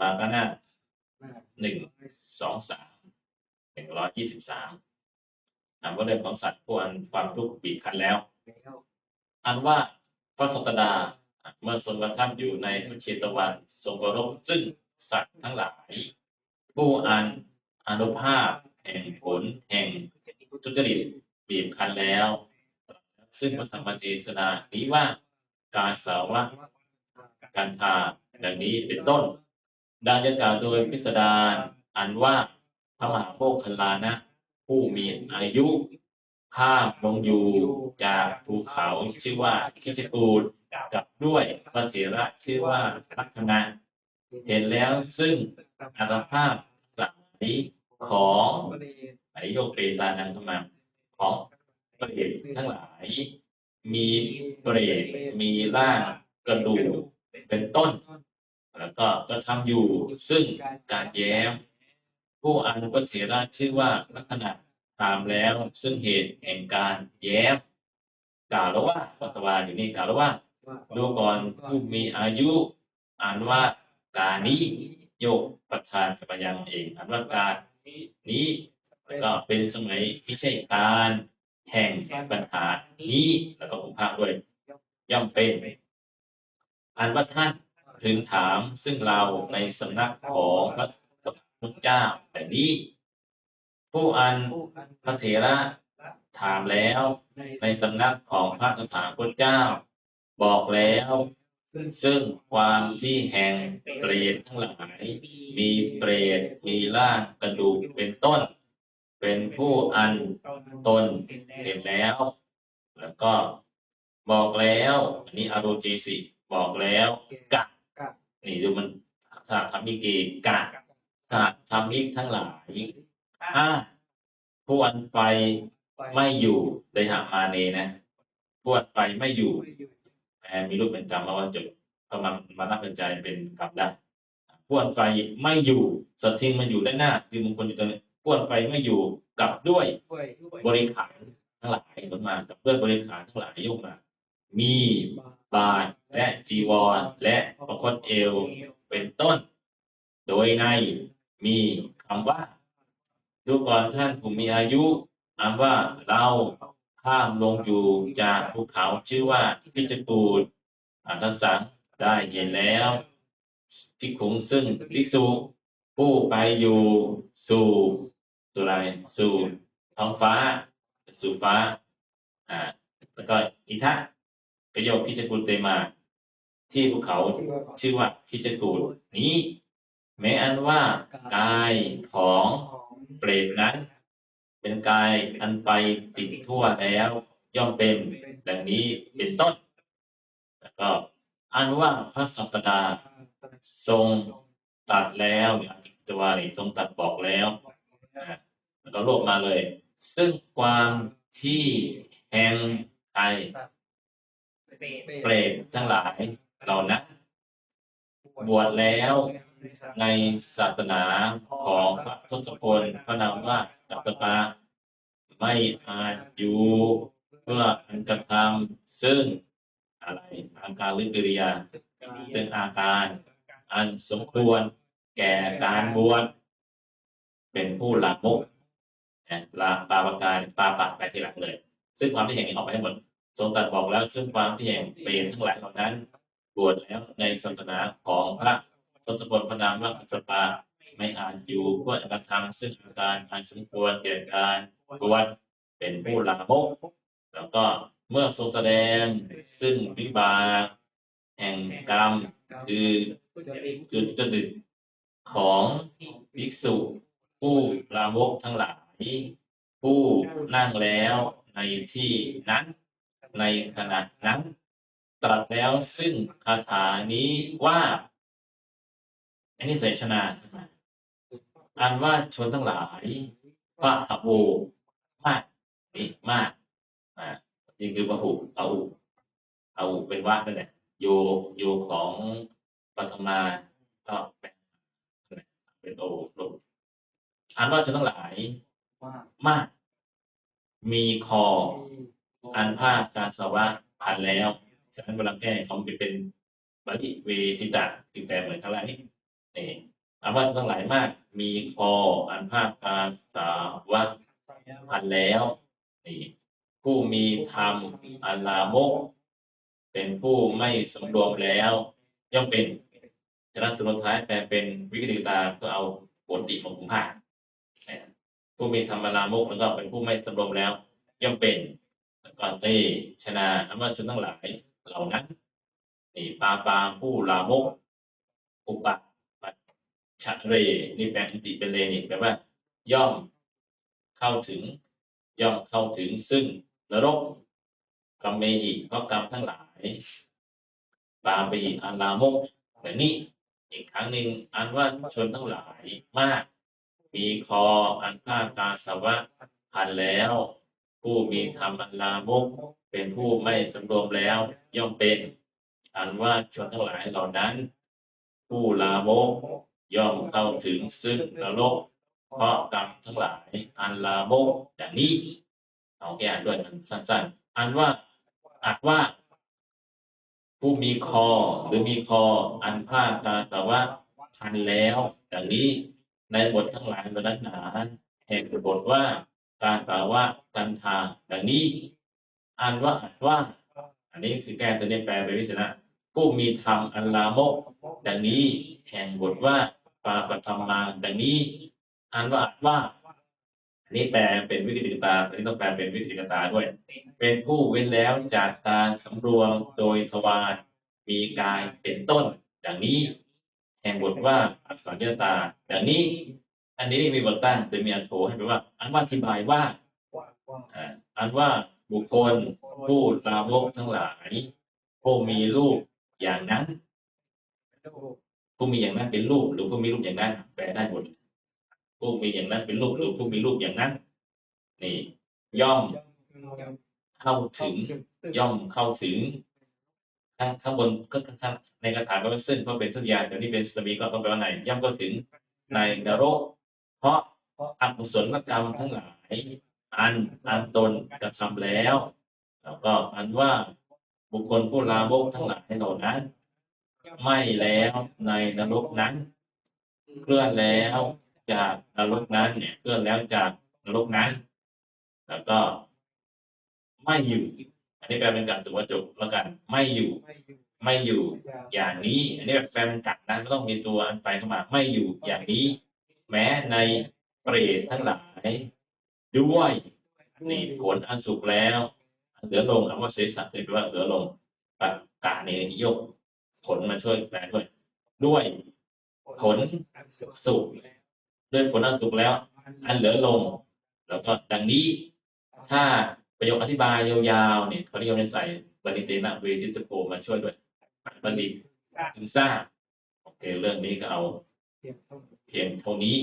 มาก็หน้าหนึ่งสองสามหนึ่งร้อยยี่สิบสามถามว่าเรื่องของสัตว์ผู้อันความทุกข์บีบคั้นแล้ว อันว่าพระสัตดาเมื่อทรงประทับอยู่ในพระเชตวันทรงเคารพซึ่งสัตว์ทั้งหลาย ผู้อันอนุภาพแห่งผลแห่งทุจริตบีบคั้นแล้ว ซึ่งพระธรรมเทศนานี้ว่า การสาวะการทาดังนี้เป็นต้น ดังจะกล่าวโดยพิสดารอันว่าพระมหาโภคลานะ ผู้มีอายุข้ามลงอยู่จากภูเขาชื่อว่าคิจกูดกับด้วยพระเถระชื่อว่าลักษณะเห็นแล้วซึ่งอัตภาพหลายของไหโยกเปตานังธรรมของเปรตทั้งหลาย มีเปรตมีร่างกระดูกเป็นต้น แล้วก็ก็ทำอยู่ ซึ่งการแย้ม ผู้อนุปเถระชื่อว่าลักษณะถามแล้ว ซึ่งเหตุแห่งการแย้มกล่าวแล้วว่าปัตตวาอยู่นี่กล่าวแล้วว่าดูก่อนผู้มีอายุอ่านว่าการนี้โยกประธานกับยังเองอ่านว่าการนี้แล้วก็เป็นสมัยไม่ใช่การแห่งปัญหานี้แล้วก็ผมภาคด้วย ย่อมเป็นอันว่าท่าน ถึงถามซึ่งเราในสำนักของพระสัมพุทธเจ้าแต่นี้ ผู้อันพระเถระถามแล้วในสำนักของพระสถาคตเจ้า บอกแล้ว ซึ่งความที่แห่งเปรตทั้งหลาย มีเปรตมีร่างกระดูกเป็นต้น เป็นผู้อันตนเห็นแล้ว แล้วก็บอกแล้วอันนี้อารจีสิบอกแล้วกะ นี่ดูมันถ้าทำมิเกกะถ้าทำมิกทั้งหลายห้าผู้อันไฟไม่อยู่ได้หามาเนนะผู้อันไฟไม่อยู่แต่มีรูปเป็นกรรมมาว่าจบก็มันมานับเป็นใจเป็นกรรมได้พวนไฟไม่อยู่สัตทิ้งมันอยู่ด้านหน้าที่มงคลอยู่ตรงนี้พวนไฟไม่อยู่กับด้วยบริขารทั้งหลายมันมากับด้วยบริขารทั้งหลายยกมา มี บาทและจีวร และประคตเอวเป็นต้น โดยในมีคำว่า ดูก่อนท่านผู้มีอายุอันว่าเราข้ามลงอยู่จากภูเขาชื่อว่าพิจกูดอัตสังได้เห็นแล้วพิกขุงซึ่งภิกษุผู้ไปอยู่สู่สู่อะไรสู่ท้องฟ้า สู่ฟ้าอ่าแล้วก็อิทั ประโยคพิจกูลเตมา ที่ภูเขาชื่อว่าพิจกูลนี้ แม้อันว่ากายของเปรตนั้น เป็นกายอันไฟติดทั่วแล้ว ย่อมเป็นดังนี้เป็นต้น แล้วก็อันว่าพระสัปดาทรงตัดแล้วเนี่ยอธิตวนี่ทรงตัดบอกแล้วนะแล้วก็รวบมาเลย ซึ่งความที่แห่งไทย เปรตทั้งหลายเหล่านั้นบวชแล้วในศาสนาของพระทศพลพระนามว่าดัตตาไม่อาจอยู่เพื่ออันกระทำซึ่งอะไรอาการลิกิริยาซึ่งอาการอันสมควรแก่การบวชเป็นผู้หลักมุกลาปาปการปาปะไปทีหลังเลย ซึ่งความที่เห็นนี้ออกไปให้หมด ทรงตรัดบอกแล้วซึ่งความที่เห็นเปลี่ยนทั้งหลายเหล่านั้นบวชแล้วในศาสนาของพระทศพลพระนามว่ากัสปาไม่อาจอยู่เพื่อกระทำซึ่งอาการอันสมควรแก่การบวชเป็นผู้ลามกแล้วก็เมื่อทรงแสดงซึ่งวิบากแห่งกรรมคือจุดจดิตของภิกษุ ผู้ลามกทั้งหลาย ผู้นั่งแล้วในที่นั้น ในขณะนั้น ตรัสแล้วซึ่งคาถานี้ว่าอันนี้เสชนาใช่ไหมอันว่าชนทั้งหลายพระหโวมากนี่มากอ่าจริงคือพระหุเอาเอาเป็นว่านั่นแหละโยโยของปัทมาก็เป็นเป็นโอลงอันว่าชนทั้งหลายมาก มีคอ อันภาคการสวะพันแล้ว ฉะนั้นเวลาแก้เขาจะเป็นบริเวทิตะคือแปลเหมือนข้างล่างนี้นี่อันว่าทั้งหลายมาก มีคออันภาคการสาวะพันแล้วนี่ผู้มีธรรมอันลามก เป็นผู้ไม่สำรวมแล้ว ย่อมเป็นฉะนั้นตัวท้ายแปลเป็นวิกฤตาก็เอาปกติมาคุมผ้านผู้มีธรรมลามกแล้วก็เป็นผู้ไม่สำรวมแล้ว ย่อมเป็น ก็เตชนะอันว่าชนทั้งหลายเหล่านั้นนี่ปาปาผู้ลามกอุปปัชะเรนี่แปลอันติเป็นเลนี่แปลว่า ย่อมเข้าถึง ย่อมเข้าถึงซึ่งนรกกรรมเมหิเพราะกรรมทั้งหลายปาปิอันลามกแต่นี้อีกครั้งหนึ่งอันว่าชนทั้งหลายมาก มีคออันผ้ากาสวะพันแล้ว ผู้มีธรรมลามกเป็นผู้ไม่สำรวมแล้ว ย่อมเป็น อันว่าชนทั้งหลายเหล่านั้น ผู้ลามกย่อมเข้าถึงซึ่งนรกเพราะกรรมทั้งหลายอันลามกอย่างนี้เอาแก้ด้วยมันสั้นๆอันว่าอัดว่า ผู้มีคอหรือมีคอ อันผ้ากาสาวะพันแล้ว อย่างนี้ในบททั้งหลายบรรณหนาแห่งบทว่า กาสาวะกันทาอย่างนี้อันว่าอัดว่า อันนี้คือแก้ตัวนี้แปลไปวิสนะผู้มีธรรมอันลามก ดังนี้แห่งบทว่าปาปธรรมมาดังนี้อ่านว่าว่าอันนี้แปลเป็นวิกฤตตาอันนี้ต้องแปลเป็นวิกฤตตาด้วย เป็นผู้เว้นแล้วจากการสำรวมโดยทวารมีกายเป็นต้น ดังนี้ แห่งบทว่าอักษรยตา ดังนี้ อันนี้ไม่มีบทตั้งจะมีอันโถให้แปลว่า อันว่าอธิบายว่าอ่าอันว่าบุคคลผู้ลามกทั้งหลายผู้มีรูปอย่างนั้นผู้มีอย่างนั้นเป็นรูปหรือผู้มีรูปอย่างนั้น แปลได้หมดผู้มีอย่างนั้นเป็นรูปหรือผู้มีรูปอย่างนั้น นี่ ย่อมเข้าถึง ย่อมเข้าถึงข้างข้างบนก็ข้างในคาถาก็เป็นซึ่งเพราะเป็นทุติยาแต่นี่เป็นสตมีก็ต้องแปลว่าในย่อมเข้าถึงในนรก เพราะอกุศลกรรมทั้งหลาย อันอันตนกระทำแล้ว แล้วก็อันว่าบุคคลผู้ลามกทั้งหลายเหล่านั้น ไม่แล้วในนรกนั้นเคลื่อนแล้วจากนรกนั้นเนี่ยเคลื่อนแล้วจากนรกนั้น แล้วก็ไม่อยู่ อันนี้แปลเป็นกัดตัวจบแล้วกัน ไม่อยู่ ไม่อยู่อย่างนี้ อันนี้แปลเป็นกัดนะไม่ต้องมีตัวอันไปเข้ามา ไม่อยู่อย่างนี้ แม้ในเปรตทั้งหลาย ด้วยนี่ผลอันสุกแล้วเหลือลงคำว่าเสสัตว์ถือว่าเหลือลงปากกาเนยก ผลมาช่วยแปลด้วย ด้วยผลสุกด้วยผลอันสุกแล้ว อันเหลือลง แล้วก็ดังนี้ ถ้าประโยคอธิบายยาวๆเนี่ยเขานิยมจะใส่บัณฑิตนะเวทิตโพมาช่วยด้วยบัณฑิตถึงทราบโอเคเรื่องนี้ก็เอา เพียงเท่านี้